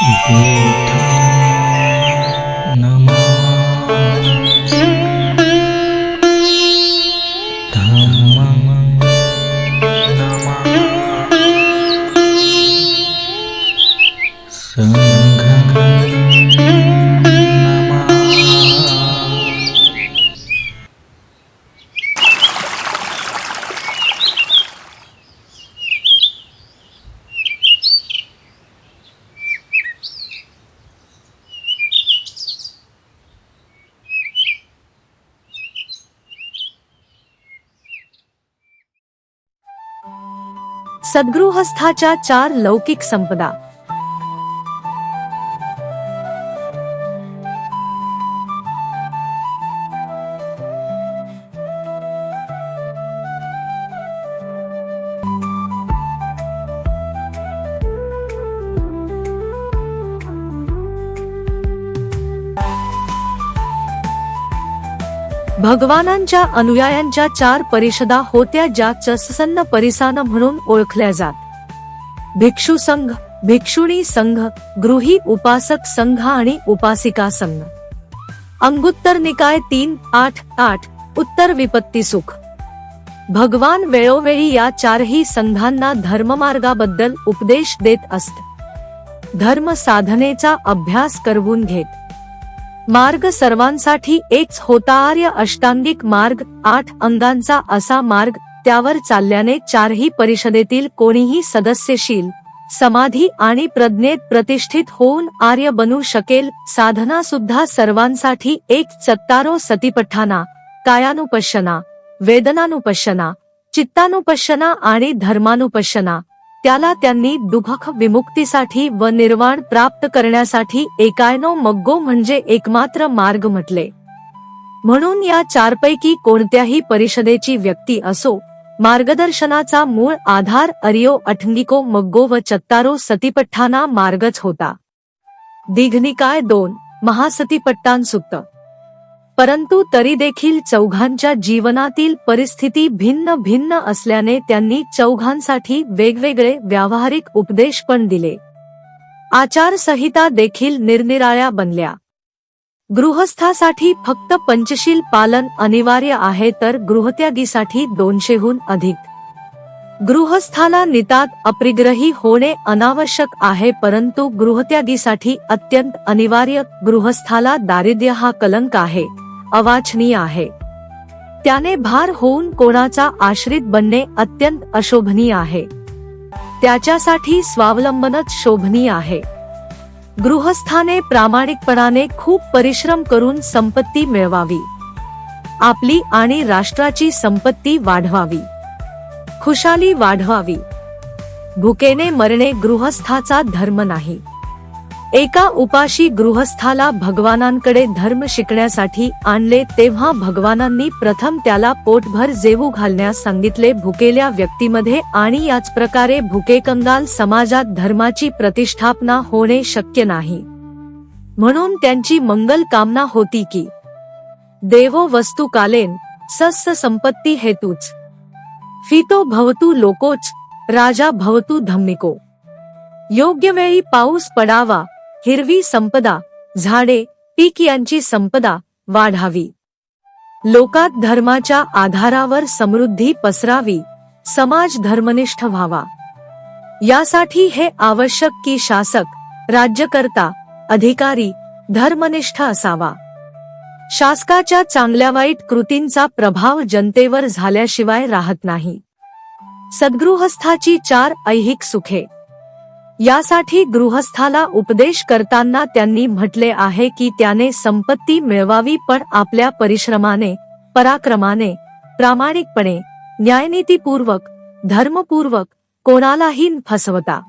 y सद्गृहस्थाच्या चार लौकिक संपदा. भगवानांच्या अनुयायांच्या चार परिषदा होत्या ज्या चससन्न परिसान म्हणून ओळखल्या जात. भिक्षू संघ भिक्षुणी संघ गृही उपासक संघ आणि उपासिका संघ. अंगुत्तर निकाय तीन आठ आठ उत्तर विपत्ती सुख. भगवान वेळोवेळी या चारही संघांना धर्ममार्गाबद्दल उपदेश देत असत. धर्म साधनेचा अभ्यास करवून घेत. मार्ग सर्वांसाठी एकच होता आर्य अष्टांगिक मार्ग आठ अंगांचा असा मार्ग त्यावर चालल्याने चारही परिषदेतील कोणीही सदस्यशील समाधी आणि प्रज्ञेत प्रतिष्ठित होऊन आर्य बनू शकेल साधना सुद्धा सर्वांसाठी एक चत्तारो सतीपठाना कायानुपशना वेदनानुपश्यना चित्तानुपशना आणि धर्मानुपशना. त्याला त्यांनी दुभख विमुक्तीसाठी व निर्वाण प्राप्त करण्यासाठी एकायनो मग्गो म्हणजे एकमात्र मार्ग म्हटले. म्हणून या चारपैकी कोणत्याही परिषदेची व्यक्ती असो मार्गदर्शनाचा मूळ आधार अरियो अठंगिको मग्गो व चत्तारो सतीपठ्ठाना मार्गच होता. दिघनिकाय दोन महासतीपट्टांसुक्त परंतु तरी देखील चौघांच्या जीवनातील परिस्थिती भिन्न भिन्न असल्याने त्यांनी चौघांसाठी वेगवेगळे व्यावहारिक उपदेश पण दिले. आचारसंहिता देखील निरनिराळ्या बनल्या. गृहस्थासाठी फक्त पंचशील पालन अनिवार्य आहे तर गृहत्यागीसाठी दोनशेहून अधिक. गृहस्थाला नितात अप्रिग्रही होणे अनावश्यक आहे परंतु गृहत्यागीसाठी अत्यंत अनिवार्य गृहस्थाला दारिद्र्य हा कलंक आहे. अवाचनीय आहे. त्याने भार होऊन कोणाचा आश्रित बनणे अत्यंत अशोभनीय आहे. त्याच्यासाठी स्वावलंबनच शोभनीय आहे. गृहस्थाने प्रामाणिकपणाने खूप परिश्रम करून संपत्ती मिळवावी. आपली आणि राष्ट्राची संपत्ती वाढवावी. खुशाली वाढवावी. भुकेने मरणे गृहस्थाचा धर्म नाही. एका उपाशी गृहस्थाला भगवानांकडे धर्म शिकण्यासाठी आणले तेव्हा भगवानांनी प्रथम त्याला पोटभर जेवू घालण्यास सांगितले. भुकेल्या व्यक्तीमध्ये आणि याच प्रकारे भुकेकंगाल समाजात धर्माची प्रतिष्ठापना होणे शक्य नाही. म्हणून त्यांची मंगल कामना होती की देवो वस्तू कालेन सस्य संपत्ती हेतूच. फितो भवतू लोकोच राजा भवतू धम्मिको. योग्य वेळी पाऊस पडावा हिरवी संपदा झाडे पीक यांची संपदा वाढावी. लोकात धर्माच्या आधारावर समृद्धी पसरावी समाज धर्मनिष्ठ व्हावा. यासाठी हे आवश्यक की शासक राज्यकर्ता अधिकारी धर्मनिष्ठ असावा. शासकाच्या चांगल्या वाईट कृतींचा प्रभाव जनतेवर झाल्याशिवाय राहत नाही. सद्गृहस्थाची चार ऐहिक सुखे. यासाठी गृहस्थाला उपदेश करताना त्यांनी म्हटले आहे की त्याने संपत्ती मिळवावी पण आपल्या परिश्रमाने पराक्रमाने प्रामाणिकपणे न्यायनीतीपूर्वक धर्मपूर्वक कोणालाही फसवता.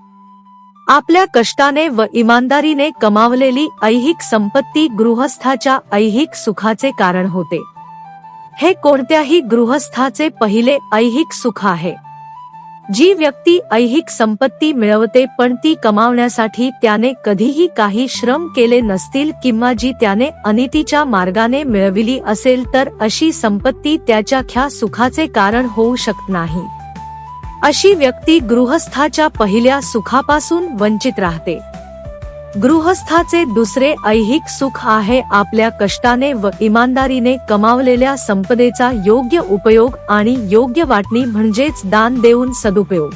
आपल्या कष्टाने व इमानदारीने कमावलेली ऐहिक संपत्ती गृहस्थाच्या ऐहिक सुखाचे कारण होते. हे कोणत्याही गृहस्थाचे पहिले ऐहिक सुख आहे. जी व्यक्ती ऐहिक संपत्ती मिळवते पण ती कमावण्यासाठी त्याने कधीही काही श्रम केले नसतील किंवा जी त्याने अनितीच्या मार्गाने मिळविली असेल तर अशी संपत्ती त्याच्या ख्या सुखाचे कारण होऊ शकत नाही. अशी व्यक्ती गृहस्थाच्या पहिल्या सुखापासून वंचित राहते. गृहस्थाचे दुसरे ऐहिक सुख आहे आपल्या कष्टाने व इमानदारीने कमावलेल्या संपदेचा योग्य उपयोग आणि योग्य वाटणी म्हणजेच दान देऊन सदुपयोग.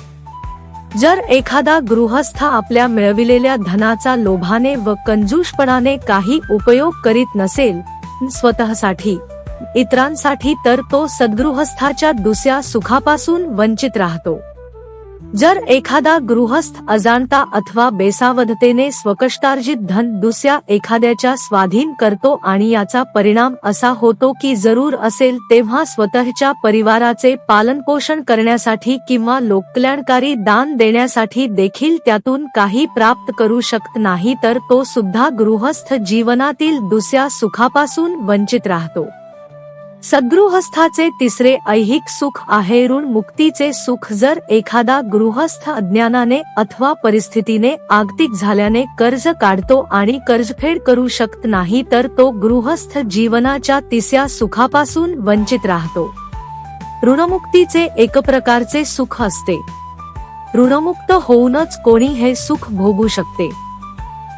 जर एखादा गृहस्थ आपल्या मिळविलेल्या धनाचा लोभाने व कंजूषपणाने काही उपयोग करीत नसेल स्वतःसाठी इतरांसाठी तर तो सद्गृहस्थाच्या दुसऱ्या सुखापासून वंचित राहतो. जर एखादा गृहस्थ अजाणता अथवा बेसावधतेने स्वकष्टार्जित धन दुसऱ्या एखाद्याच्या स्वाधीन करतो आणि याचा परिणाम असा होतो की जरूर असेल तेव्हा स्वतःच्या परिवाराचे पालनपोषण करण्यासाठी किंवा लोककल्याणकारी दान देण्यासाठी देखील त्यातून काही प्राप्त करू शकत नाही तर तो सुद्धा गृहस्थ जीवनातील दुसऱ्या सुखापासून वंचित राहतो. सद्गृहस्थाचे तिसरे ऐहिक सुख आहे ऋण मुक्तीचे सुख जर एखादा गृहस्थ अज्ञानाने अथवा परिस्थितीने आगतिक झाल्याने कर्ज काढतो आणि कर्जफेड करू शकत नाही तर तो गृहस्थ जीवनाच्या तिसऱ्या सुखापासून वंचित राहतो. ऋणमुक्तीचे एक प्रकारचे सुख असते. ऋणमुक्त होऊनच कोणी हे सुख भोगू शकते.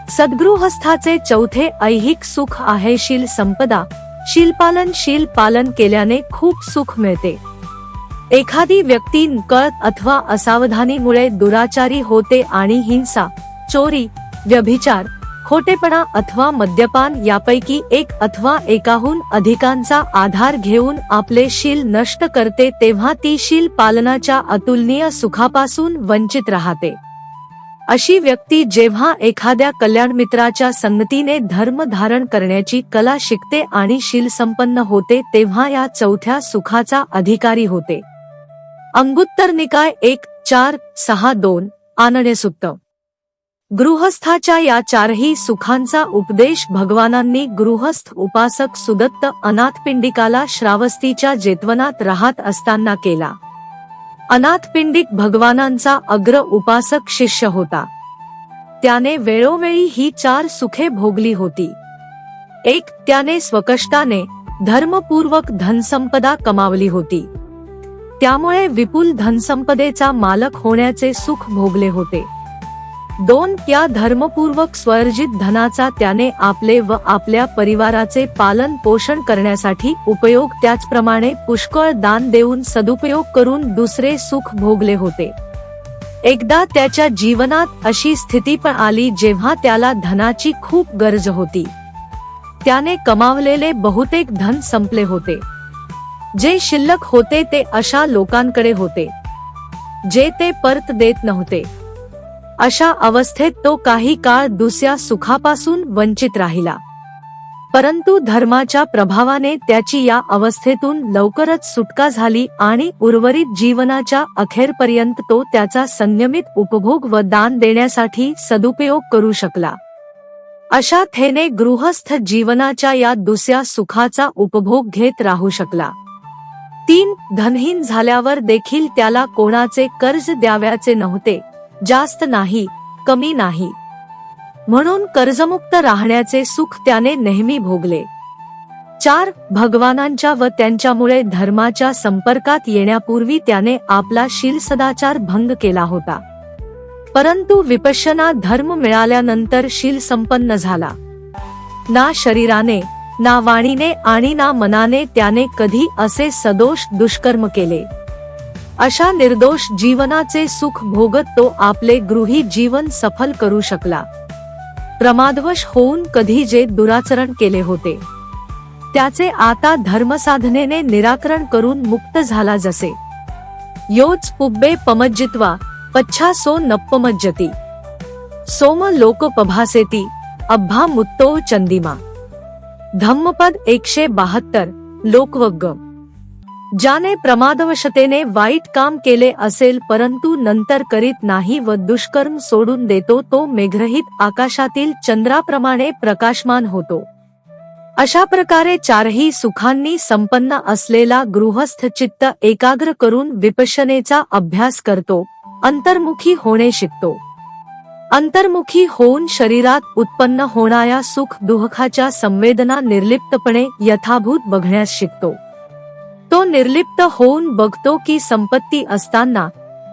सद्गृहस्थाचे चौथे ऐहिक सुख आहे शील संपदा. शीलपालन शील पालन केल्याने खूप सुख मिळते. एखादी व्यक्ती कळत अथवा असावधानीमुळे दुराचारी होते आणि हिंसा चोरी व्यभिचार खोटेपणा अथवा मद्यपान यापैकी एक अथवा एकाहून अधिकांचा आधार घेऊन आपले शील नष्ट करते तेव्हा ती शील पालनाच्या अतुलनीय सुखापासून वंचित राहते. अशी व्यक्ती जेव्हा एखाद्या कल्याण मित्राच्या संगतीने धर्म धारण करण्याची कला शिकते आणि शील संपन्न होते तेव्हा या चौथ्या सुखाचा अधिकारी होते. अंगुत्तर निकाय एक चार सहा दोन आनण्यसुक्त गृहस्थाच्या या चारही सुखांचा उपदेश भगवानांनी गृहस्थ उपासक सुदत्त अनाथपिंडिकाला श्रावस्तीच्या जेतवनात राहत असताना केला. अनाथपिंडिक भगवानांचा अग्र उपासक शिष्य होता. त्याने वेळोवेळी ही चार सुखे भोगली होती. एक त्याने स्वकष्टाने धर्मपूर्वक धनसंपदा कमावली होती. त्यामुळे विपुल धनसंपदेचा मालक होण्याचे सुख भोगले होते. दोन त्या धर्मपूर्वक स्वर्जित धनाचा त्याने आपले व आपल्या परिवाराचे पालन पोषण करण्यासाठी उपयोग त्याचप्रमाणे पुष्कळ दान देऊन सदुपयोग करून दुसरे सुख भोगले होते. एकदा त्याच्या जीवनात अशी स्थिती पण आली जेव्हा त्याला धनाची खूप गरज होती. त्याने कमावलेले बहुतेक धन संपले होते. जे शिल्लक होते ते अशा लोकांकडे होते. जे ते परत देत नव्हते. अशा अवस्थेत तो काही काळ दुसऱ्या सुखापासून वंचित राहिला. परंतु धर्माच्या प्रभावाने त्याची या अवस्थेतून लवकरच सुटका झाली आणि उर्वरित जीवनाच्या अखेरपर्यंत तो त्याचा संयमित उपभोग व दान देण्यासाठी सदुपयोग करू शकला. अशा थेने गृहस्थ जीवनाच्या या दुसऱ्या सुखाचा उपभोग घेत राहू शकला. तीन धनहीन झाल्यावर देखील त्याला कोणाचे कर्ज द्याव्याचे नव्हते. जास्त नाही कमी नाही. म्हणून कर्जमुक्त राहण्याचे सुख त्याने नेहमी भोगले. चार भगवानांच्या व त्यांच्यामुळे धर्माच्या संपर्कात येण्यापूर्वी त्याने आपला शील सदाचार भंग केला होता. परंतु विपश्यना धर्म मिळाल्यानंतर शील संपन्न झाला. ना शरीराने ना वाणीने आणि ना मनाने त्याने कधी असे सदोष दुष्कर्म केले. अशा निर्दोष जीवनाचे सुख भोगत तो आपले गृही जीवन सफल करू शकला. प्रमादवश होऊन कधी जे दुराचरण केले होते. त्याचे आता धर्मसाधनेने निराकरण करून मुक्त झाला जसे. योच पुब्बे पमज्जित्वा पच्छा सो नप्पमज्जती. सोम लोक पभासेती अब्भा मुत्तो चंदिमा. धम्मपद एकशे बहात्तर लोकवग्ग. ज्याने प्रमादवशतेने वाईट काम केले असेल परंतु नंतर करीत नाही व दुष्कर्म सोडून देतो तो मेघरहित आकाशातील चंद्राप्रमाणे प्रकाशमान होतो. अशा प्रकारे चारही सुखांनी संपन्न असलेला गृहस्थ चित्त एकाग्र करून विपशनेचा अभ्यास करतो अंतर्मुखी होणे शिकतो. अंतर्मुखी होऊन शरीरात उत्पन्न होणाऱ्या सुख दुःखाच्या संवेदना निर्लिप्तपणे यथाभूत बघण्यास शिकतो. तो निर्लिप्त होऊन बघतो की संपत्ती असताना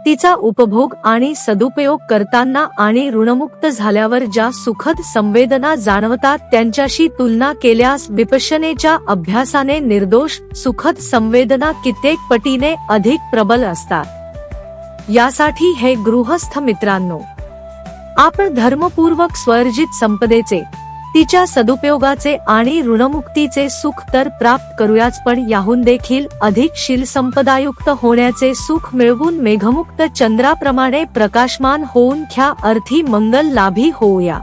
तिचा उपभोग आणि सदुपयोग करताना आणि ऋणमुक्त झाल्यावर ज्या सुखद संवेदना जाणवतात त्यांच्याशी तुलना केल्यास विपशनेच्या अभ्यासाने निर्दोष सुखद संवेदना कित्येक पटीने अधिक प्रबल असतात. यासाठी हे गृहस्थ मित्रांनो आपण धर्मपूर्वक स्वर्जित संपदेचे तिच्या सदुपयोगाचे आणि ऋणमुक्तीचे सुख तर प्राप्त करूयाच पण याहून देखील अधिक शील संपदायुक्त होण्याचे सुख मिळवून मेघमुक्त चंद्राप्रमाणे प्रकाशमान होऊन ख्या अर्थी मंगल लाभी होऊया.